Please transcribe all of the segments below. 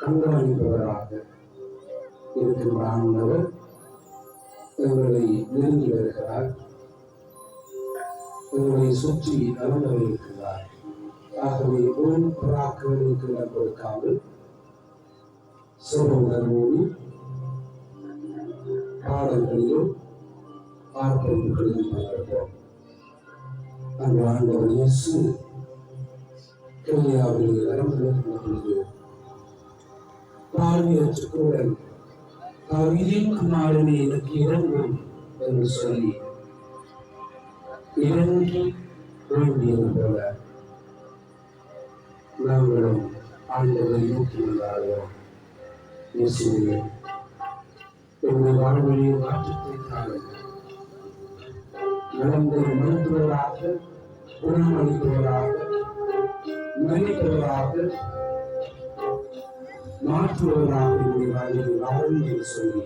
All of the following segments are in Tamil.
கண்காணிப்பவராக இருக்கும் ஆண்டவர் எங்களை நெருங்கி வருகிறார். எங்களை சுற்றி நடந்து இருக்கிறார் ஆகவே ஓன் புறாக்களுக்கு இடம் கொடுக்காமல் சோழர்களோடு பாடல்களிலும் ஆர்ப்பரிப்புகளிலும் பங்கேற்போம் அந்த ஆண்டவர் இயேசு கேளியாவில் இறந்திருக்கின்ற பொழுது பார்வையற்ற கூடன் தாவீதின் குமாரனை எனக்கு இறங்கும் என்று சொல்லி இறங்கி வேண்டியது போல நாங்களும் ஆண்டவரை நோக்கி வந்தாலும் இயேசுவே எங்கள் வாழ்விலே மாற்றத்தை தாங்கள் நடந்த மருத்துவராக குணமளிப்பவராக மன்னிப்பவராக மாற்றுவதாக என்னுடைய வாழ்வில் வாழும் என்று சொல்லி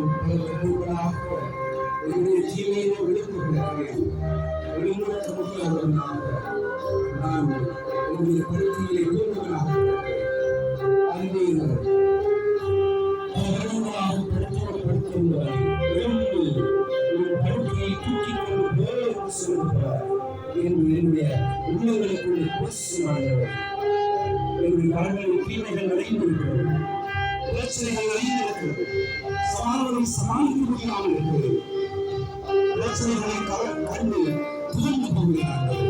நான் பல என்னுடைய தீமையை விடுத்து விடுகிறேன் வெளிநடத்த முடியாதவனாக நான் என்னுடைய படுக்கையிலே விழுந்தவனாக அறிந்தீர்கள் என்னுடைய உள்ளங்களுக்குள்ளே என்னுடைய வாழ்வில் தீமைகள் நிறைந்திருக்கிறது. பிரச்சனைகள் நிறைந்திருக்கிறது சவால்களை சமாளிக்க முடியாமல் இருக்கிறது. பிரச்சனைகளை கண்டு புகழ்ந்து போகிறார்கள்.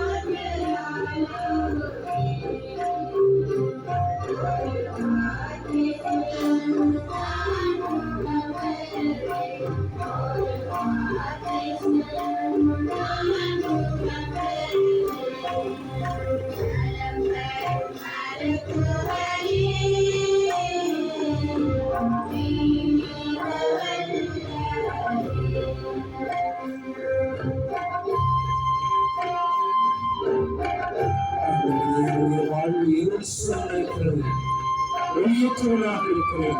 பெற்றவனாக இருக்கிறேன்.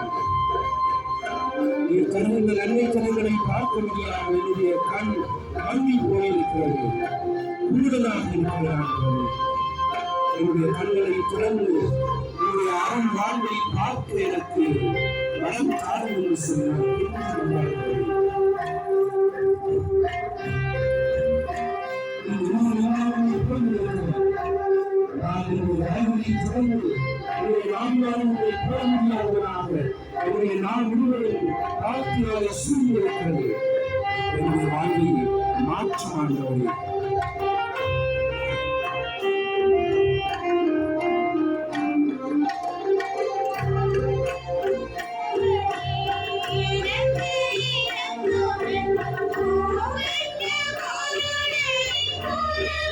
நீ தருகின்ற நன்மை தரங்களை பார்க்க முடியாமல் என்னுடைய கண் மங்கி போயிருக்கிறது. கூடுதலாக இருக்கிறார்கள். என்னுடைய கண்களை திறந்து என்னுடைய அறம் வாழ்வை பார்க்க எனக்கு மனம் காரணம் என்று சொன்னார். என்னுடைய அறிவுரை திறந்து என்னுடைய நான்காவது போட முடியாதவனாக என்னுடைய நாள் முழுவதும் வாழ்க்கையாக சூழ்ந்திருக்கிறது என்னுடைய வாழ்வை மாற்றமாண்டவரே Thank you.